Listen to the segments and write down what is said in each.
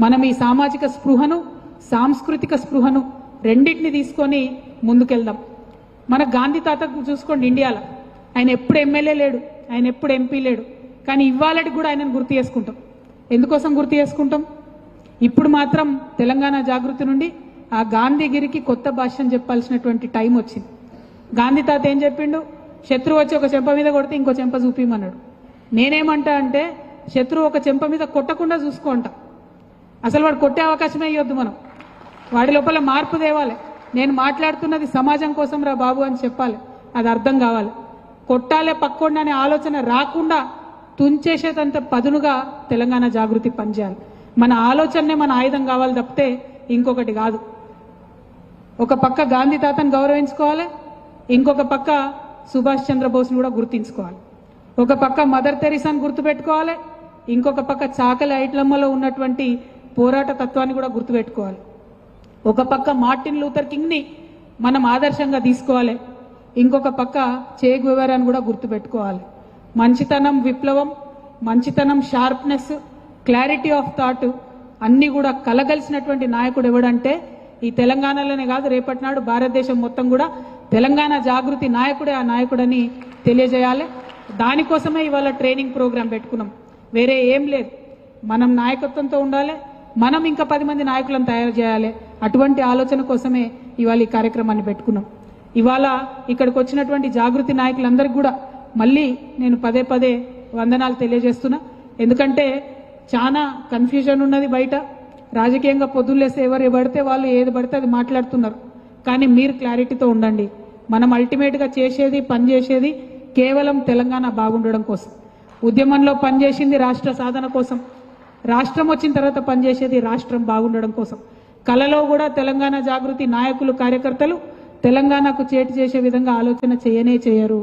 మనం ఈ సామాజిక స్పృహను సాంస్కృతిక స్పృహను రెండింటిని తీసుకొని ముందుకెళ్దాం. మన గాంధీ తాత చూసుకోండి ఇండియాలో. ఆయన ఎప్పుడు ఎమ్మెల్యే లేడు ఆయన ఎప్పుడు ఎంపీ లేడు. కానీ ఇవాళకి కూడా ఆయనను గుర్తు చేసుకుంటాం. ఎందుకోసం గుర్తు చేసుకుంటాం? ఇప్పుడు మాత్రం తెలంగాణ జాగృతి నుండి ఆ గాంధీగిరికి కొత్త భాషను చెప్పాల్సినటువంటి టైం వచ్చింది. గాంధీ తాత ఏం చెప్పిండు? శత్రువు వచ్చి ఒక చెంప మీద కొడితే ఇంకో చెంప చూపిమన్నాడు. నేనేమంటా అంటే శత్రువు ఒక చెంప మీద కొట్టకుండా చూసుకోంట అసలు వాడు కొట్టే అవకాశమే ఇవ్వద్దు మనం. వాడి లోపల మార్పు తేవాలి. నేను మాట్లాడుతున్నది సమాజం కోసం రా బాబు అని చెప్పాలి. అది అర్థం కావాలి. కొట్టాలే పక్కోండి అనే ఆలోచన రాకుండా తుంచేసేదంత పదునుగా తెలంగాణ జాగృతి పనిచేయాలి. మన ఆలోచననే మన ఆయుధం కావాలి తప్పితే ఇంకొకటి కాదు. ఒక పక్క గాంధీ తాతను గౌరవించుకోవాలి. ఇంకొక పక్క సుభాష్ చంద్రబోస్ని కూడా గుర్తించుకోవాలి. ఒక పక్క మదర్ తెరీసాను గుర్తుపెట్టుకోవాలి. ఇంకొక పక్క చాకలి ఐట్లమ్మలో ఉన్నటువంటి పోరాట తత్వాన్ని కూడా గుర్తుపెట్టుకోవాలి. ఒక పక్క మార్టిన్ లూథర్ కింగ్ని మనం ఆదర్శంగా తీసుకోవాలి. ఇంకొక పక్క చే వివరాన్ని కూడా గుర్తుపెట్టుకోవాలి. మంచితనం విప్లవం మంచితనం షార్ప్నెస్ క్లారిటీ ఆఫ్ థాట్ అన్నీ కూడా కలగలిసినటువంటి నాయకుడు ఎవడంటే ఈ తెలంగాణలోనే కాదు రేపటి నాడు భారతదేశం మొత్తం కూడా తెలంగాణ జాగృతి నాయకుడే ఆ నాయకుడని తెలియజేయాలి. దానికోసమే ఇవాళ ట్రైనింగ్ ప్రోగ్రాం పెట్టుకున్నాం. వేరే ఏం లేదు. మనం నాయకత్వంతో ఉండాలి. మనం ఇంకా పది మంది నాయకులను తయారు చేయాలి. అటువంటి ఆలోచన కోసమే ఇవాళ ఈ కార్యక్రమాన్ని పెట్టుకున్నాం. ఇవాళ ఇక్కడికి వచ్చినటువంటి జాగృతి నాయకులందరికీ కూడా మళ్ళీ నేను పదే పదే వందనాలు తెలియజేస్తున్నా. ఎందుకంటే చాలా కన్ఫ్యూజన్ ఉన్నది బయట. రాజకీయంగా పొద్దులేసి ఎవరు పడితే వాళ్ళు ఏది పడితే అది మాట్లాడుతున్నారు. కానీ మీరు క్లారిటీతో ఉండండి. మనం అల్టిమేట్గా చేసేది పనిచేసేది కేవలం తెలంగాణ బాగుండడం కోసం. ఉద్యమంలో పనిచేసింది రాష్ట్ర సాధన కోసం. రాష్ట్రం వచ్చిన తర్వాత పనిచేసేది రాష్ట్రం బాగుండడం కోసం. కలలో కూడా తెలంగాణ జాగృతి నాయకులు కార్యకర్తలు తెలంగాణకు చేటు చేసే విధంగా ఆలోచన చేయనే చేయరు.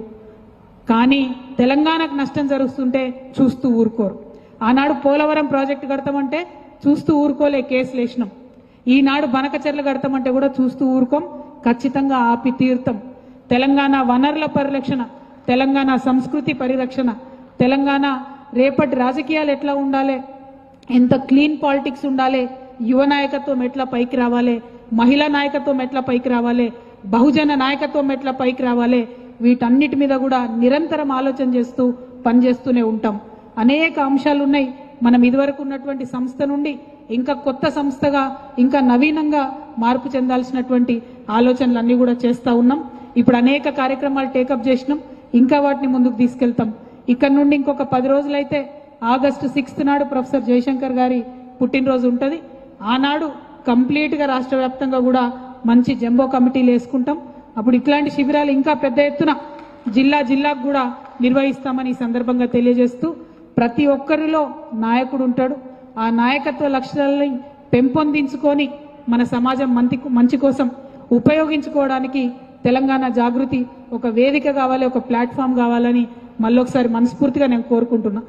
కానీ తెలంగాణకు నష్టం జరుగుతుంటే చూస్తూ ఊరుకోరు. ఆనాడు పోలవరం ప్రాజెక్టు కడతామంటే చూస్తూ ఊరుకోలే కేసులు వేసినాం. ఈనాడు బనకచెర్లు కడతామంటే కూడా చూస్తూ ఊరుకోం. ఖచ్చితంగా ఆపి తీర్థం తెలంగాణ వనరుల పరిరక్షణ తెలంగాణ సంస్కృతి పరిరక్షణ తెలంగాణ రేపటి రాజకీయాలు ఎట్లా ఉండాలి ఎంత క్లీన్ పాలిటిక్స్ ఉండాలి యువ నాయకత్వం ఎట్లా పైకి రావాలి మహిళా నాయకత్వం ఎట్లా పైకి రావాలి బహుజన నాయకత్వం ఎట్లా పైకి రావాలి వీటన్నిటి మీద కూడా నిరంతరం ఆలోచన చేస్తూ పనిచేస్తూనే ఉంటాం. అనేక అంశాలు ఉన్నాయి. మనం ఇదివరకు ఉన్నటువంటి సంస్థ నుండి ఇంకా కొత్త సంస్థగా ఇంకా నవీనంగా మార్పు చెందాల్సినటువంటి ఆలోచనలన్నీ కూడా చేస్తూ ఉన్నాం. ఇప్పుడు అనేక కార్యక్రమాలు టేకప్ చేసినాం. ఇంకా వాటిని ముందుకు తీసుకెళ్తాం. ఇక్కడ నుండి ఇంకొక పది రోజులైతే ఆగస్టు సిక్స్త్ నాడు ప్రొఫెసర్ జయశంకర్ గారి పుట్టినరోజు ఉంటుంది. ఆనాడు కంప్లీట్గా రాష్ట్ర వ్యాప్తంగా కూడా మంచి జంబో కమిటీలు వేసుకుంటాం. అప్పుడు ఇట్లాంటి శిబిరాలు ఇంకా పెద్ద ఎత్తున జిల్లా జిల్లాకు కూడా నిర్వహిస్తామని ఈ సందర్భంగా తెలియజేస్తూ ప్రతి ఒక్కరిలో నాయకుడు ఉంటాడు. ఆ నాయకత్వ లక్షణాలని పెంపొందించుకొని మన సమాజం మంచి మంచి కోసం ఉపయోగించుకోవడానికి తెలంగాణ జాగృతి ఒక వేదిక కావాలి ఒక ప్లాట్ఫామ్ కావాలని మళ్ళొకసారి మనస్ఫూర్తిగా నేను కోరుకుంటున్నాను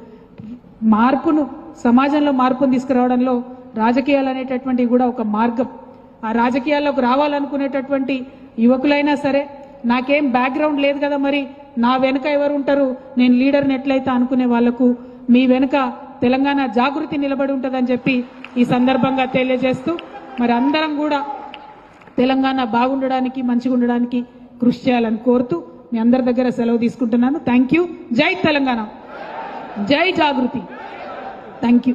మార్పును సమాజంలో మార్పును తీసుకురావడంలో రాజకీయాలు అనేటటువంటివి కూడా ఒక మార్గం. ఆ రాజకీయాల్లోకి రావాలనుకునేటటువంటి యువకులైనా సరే నాకేం బ్యాక్గ్రౌండ్ లేదు కదా మరి నా వెనుక ఎవరు ఉంటారు నేను లీడర్ని ఎట్లయితే అనుకునే వాళ్ళకు మీ వెనుక తెలంగాణ జాగృతి నిలబడి ఉంటుందని చెప్పి ఈ సందర్భంగా తెలియజేస్తూ మరి అందరం కూడా తెలంగాణ బాగుండడానికి మంచిగా ఉండడానికి కృషి చేయాలని కోరుతూ మీ అందరి దగ్గర సెలవు తీసుకుంటున్నాను. థ్యాంక్ యూ జై తెలంగాణ. జై జాగృతి థ్యాంక్ యూ